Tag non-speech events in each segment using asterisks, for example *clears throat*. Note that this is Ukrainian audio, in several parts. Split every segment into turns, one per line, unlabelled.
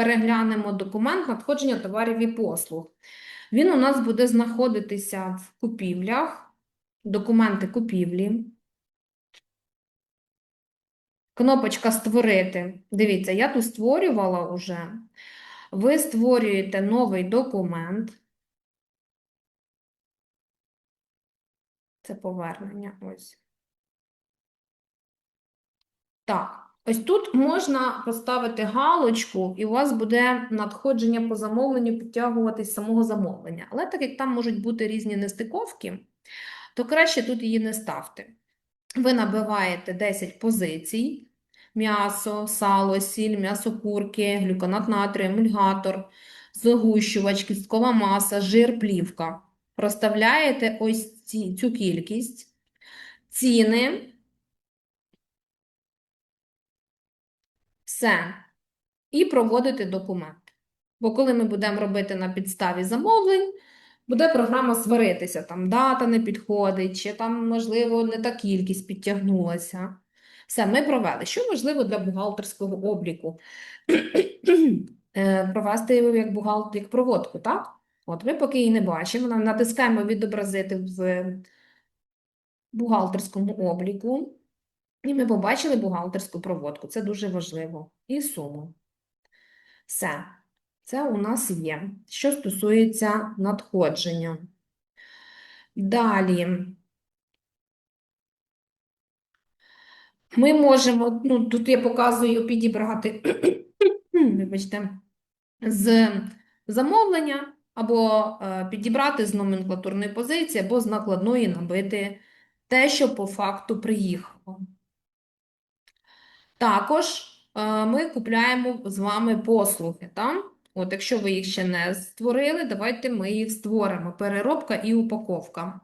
переглянемо документ надходження товарів і послуг. Він у нас буде знаходитися в купівлях, документи купівлі. Кнопочка Створити. Дивіться, я тут створювала уже. Ви створюєте новий документ. Це повернення. Ось. Так, ось тут можна поставити галочку, і у вас буде надходження по замовленню підтягуватись самого замовлення. Але так як там можуть бути різні нестиковки, то краще тут її не ставте. Ви набиваєте 10 позицій: м'ясо, сало, сіль, м'ясо курки, глюконат натрію, емульгатор, згущувач, кісткова маса, жир, плівка. Проставляєте ось ці, цю кількість, ціни. Все. І проводити документ. Бо коли ми будемо робити на підставі замовлень, буде програма сваритися, там дата не підходить, чи там, можливо, не та кількість підтягнулася. Все, ми провели. Що важливо для бухгалтерського обліку? *clears throat* Е, Провести його як бухгалтер, як проводку, так? От ми поки її не бачимо, натискаємо відобразити в бухгалтерському обліку. І ми побачили бухгалтерську проводку. Це дуже важливо. І суму. Все. Це у нас є. Що стосується надходження. Далі. Ми можемо, ну, тут я показую підібрати, *clears throat* вибачте, з замовлення, або е, підібрати з номенклатурної позиції, або з накладної набити те, що по факту приїхало. Також е, ми купляємо з вами послуги. Там. От, якщо ви їх ще не створили, давайте ми їх створимо. Переробка і упаковка.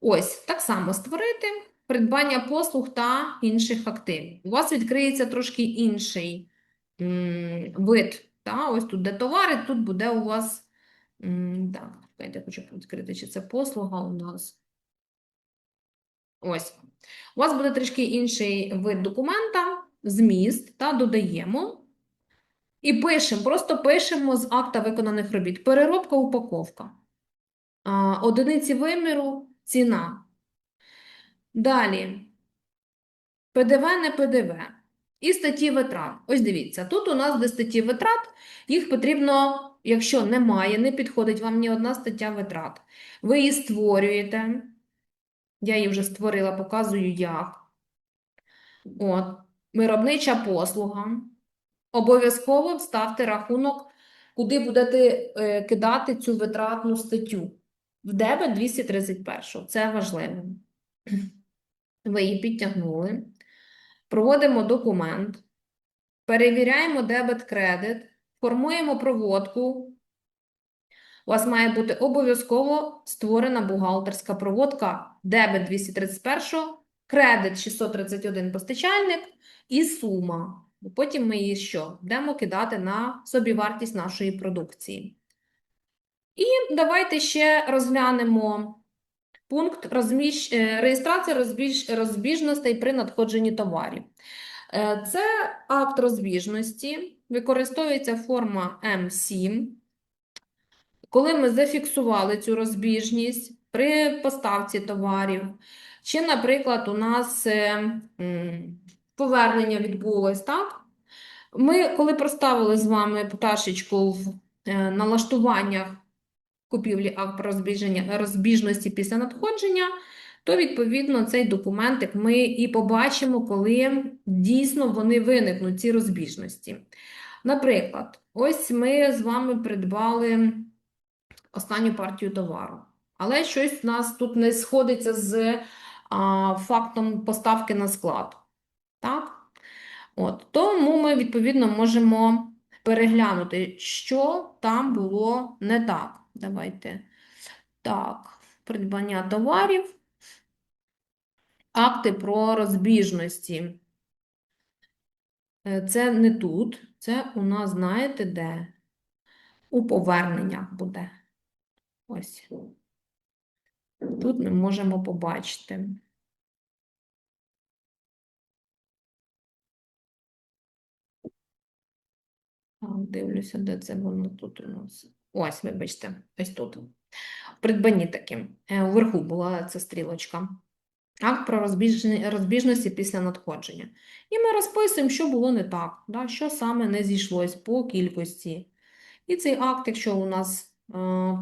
Ось, так само створити придбання послуг та інших активів. У вас відкриється трошки інший м, вид. Та? Ось тут де товари, тут буде у вас. м, Так, я хочу відкрити, чи це послуга у нас. Ось. У вас буде трішки інший вид документа, зміст, та додаємо. І пишемо, просто пишемо з акта виконаних робіт. Переробка, упаковка. Одиниці виміру, ціна. Далі. ПДВ, не ПДВ. І статті витрат. Ось дивіться, тут у нас де статті витрат, їх потрібно, якщо немає, не підходить вам ні одна стаття витрат. Ви її створюєте. Я її вже створила, показую як. От. Виробнича послуга. Обов'язково вставте рахунок, куди будете е, кидати цю витратну статтю. В дебет 231. Це важливо. Ви її підтягнули. Проводимо документ. Перевіряємо дебет-кредит. Формуємо проводку. У вас має бути обов'язково створена бухгалтерська проводка дебет 231, кредит 631 постачальник і сума. Потім ми її що? Будемо кидати на собівартість нашої продукції. І давайте ще розглянемо пункт розміщ... е, реєстрація розбіж... розбіжностей при надходженні товарів. Е, Це акт розбіжності, використовується форма М7. Коли ми зафіксували цю розбіжність при поставці товарів, чи, наприклад, у нас е, повернення відбулось, так? Ми, коли проставили з вами пташечку в е, налаштуваннях купівлі акт розбіження, розбіжності після надходження, то, відповідно, цей документик ми і побачимо, коли дійсно вони виникнуть, ці розбіжності. Наприклад, ось ми з вами придбали останню партію товару. Але щось у нас тут не сходиться з а, фактом поставки на склад. Так? От, тому ми, відповідно, можемо переглянути, що там було не так. Давайте. Так, придбання товарів, акти про розбіжності. Е, Це не тут, це у нас, знаєте, де? У поверненнях буде. Ось. Тут ми можемо побачити. Дивлюся, де це воно тут у нас. Ось, вибачте, ось тут. В придбанні таким. Е, Вверху була ця стрілочка. Акт про розбіжності після надходження. І ми розписуємо, що було не так, да, що саме не зійшлось по кількості. І цей акт, якщо у нас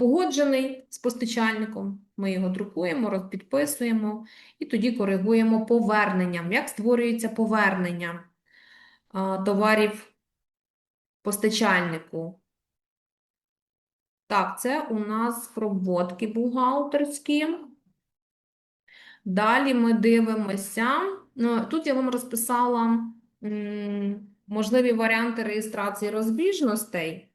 погоджений з постачальником, ми його друкуємо, розпідписуємо і тоді коригуємо поверненням. Як створюється повернення е, товарів постачальнику? Так, це у нас проводки бухгалтерські. Далі ми дивимося. Ну, Тут я вам розписала можливі варіанти реєстрації розбіжностей,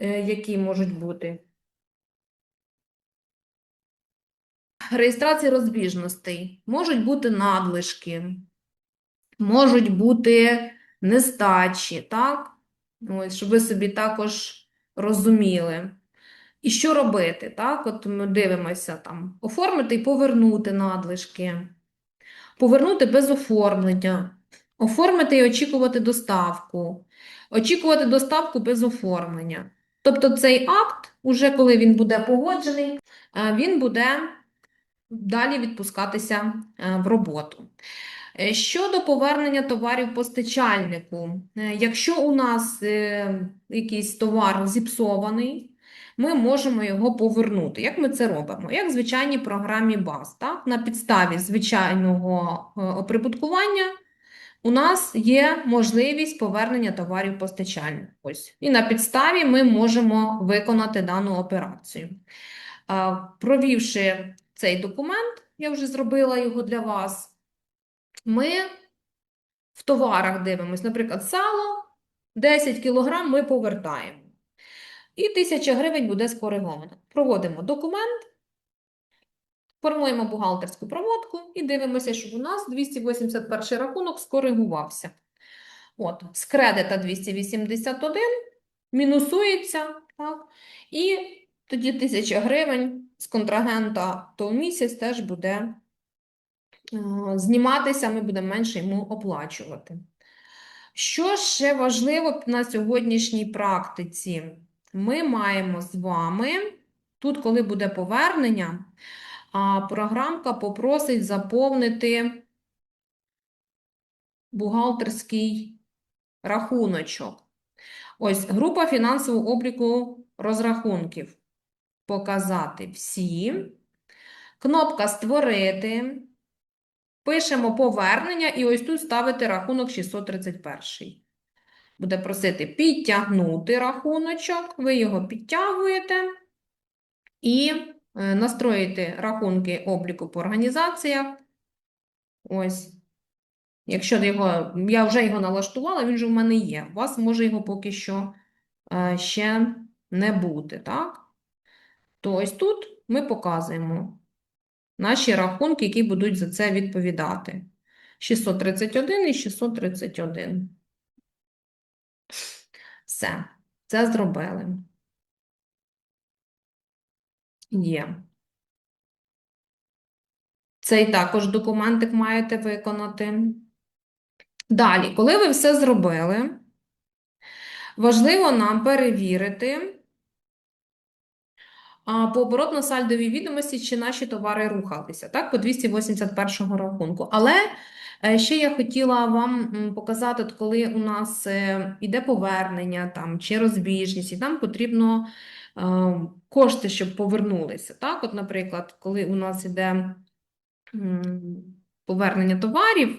які можуть бути. Реєстрації розбіжностей можуть бути надлишки, можуть бути нестачі, так? Ось, щоб ви собі також розуміли. І що робити, так? От ми дивимося там, оформити і повернути надлишки, повернути без оформлення, оформити і очікувати доставку, очікувати доставку без оформлення. Тобто цей акт, уже коли він буде погоджений, е, він буде далі відпускатися е, в роботу. Е, Щодо повернення товарів постачальнику, якщо у нас якийсь товар зіпсований, ми можемо його повернути. Як ми це робимо? Як в звичайній програмі БАЗ, так? На підставі звичайного оприбуткування у нас є можливість повернення товарів постачальнику. Ось. І на підставі ми можемо виконати дану операцію. Провівши цей документ, я вже зробила його для вас, ми в товарах дивимось, наприклад, сало 10 кг ми повертаємо. І 1000 гривень буде скориговано. Проводимо документ, формуємо бухгалтерську проводку і дивимося, щоб у нас 281 рахунок скоригувався. От, з кредита 281 мінусується, так, і тоді 1000 гривень з контрагента то місяць теж буде е, зніматися, ми будемо менше йому оплачувати. Що ще важливо на сьогоднішній практиці? Ми маємо з вами, тут, коли буде повернення, а, програмка попросить заповнити бухгалтерський рахуночок. Ось група фінансового обліку розрахунків. Показати всі. Кнопка Створити. Пишемо повернення і ось тут ставити рахунок 631. Буде просити підтягнути рахуночок, ви його підтягуєте і настроїти рахунки обліку по організаціях. Ось. Якщо його, я вже його налаштувала, він же в мене є. У вас може його поки що е, ще не бути, так? То ось тут ми показуємо наші рахунки, які будуть за це відповідати. 631 і 631. Все, це зробили. Є. Цей також документик маєте виконати. Далі, коли ви все зробили, важливо нам перевірити по оборотно-сальдовій відомості, чи наші товари рухалися, так, по 281 рахунку. Але е, ще я хотіла вам показати, коли у нас е, іде повернення там, чи розбіжність, і нам потрібно кошти, щоб повернулися. Так, от, наприклад, коли у нас іде м, повернення товарів,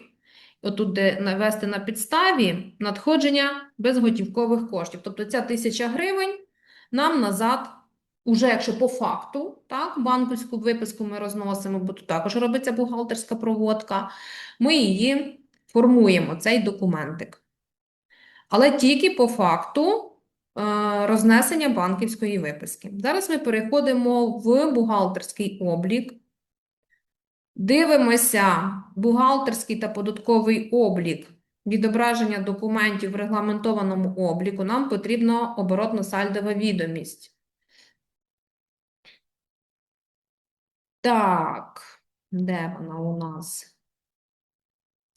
отут де навести на підставі надходження безготівкових коштів. Тобто ця тисяча гривень нам назад, уже якщо по факту, так, банківську виписку ми розносимо, бо тут також робиться бухгалтерська проводка, ми її формуємо, цей документик. Але тільки по факту рознесення банківської виписки. Зараз ми переходимо в бухгалтерський облік. Дивимося бухгалтерський та податковий облік. Відображення документів в регламентованому обліку. Нам потрібна оборотно-сальдова відомість. Так, де вона у нас?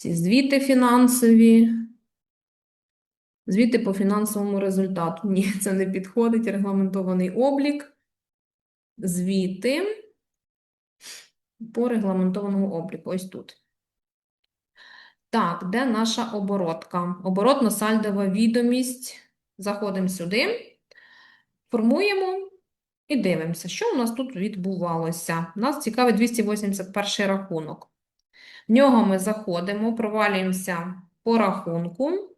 ці звіти фінансові. Звіти по фінансовому результату. Ні, *laughs* це не підходить. Регламентований облік. Звіти по регламентованому обліку. Ось тут. Так, де наша оборотка? Оборотно-сальдова відомість. Заходимо сюди, формуємо і дивимося, що у нас тут відбувалося. Нас цікавить 281 рахунок. В нього ми заходимо, провалюємося по рахунку.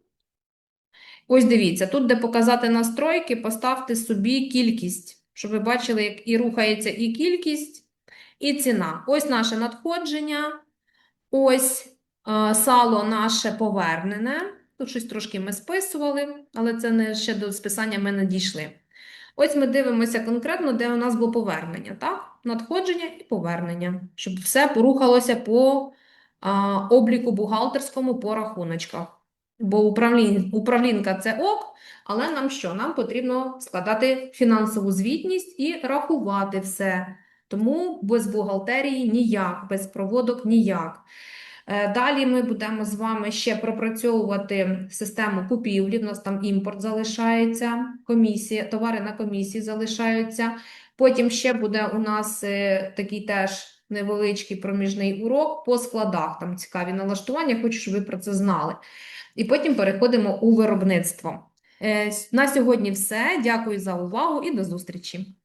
Ось дивіться, тут, де показати настройки, поставте собі кількість, щоб ви бачили, як і рухається і кількість, і ціна. Ось наше надходження, ось е, сало наше повернене. Тут щось трошки ми списували, але це не ще до списання ми не дійшли. Ось ми дивимося конкретно, де у нас було повернення, так? Надходження і повернення, щоб все порухалося по а, обліку бухгалтерському по рахуночках. Бо управлін, управлінка це ок, але нам що? Нам потрібно складати фінансову звітність і рахувати все. Тому без бухгалтерії ніяк, без проводок ніяк. Е, Далі ми будемо з вами ще пропрацьовувати систему купівлі. У нас там імпорт залишається, комісія, товари на комісії залишаються. Потім ще буде у нас е, такий теж невеличкий проміжний урок по складах. Там цікаві налаштування, хочу, щоб ви про це знали. І потім переходимо у виробництво. Е, На сьогодні все. Дякую за увагу і до зустрічі.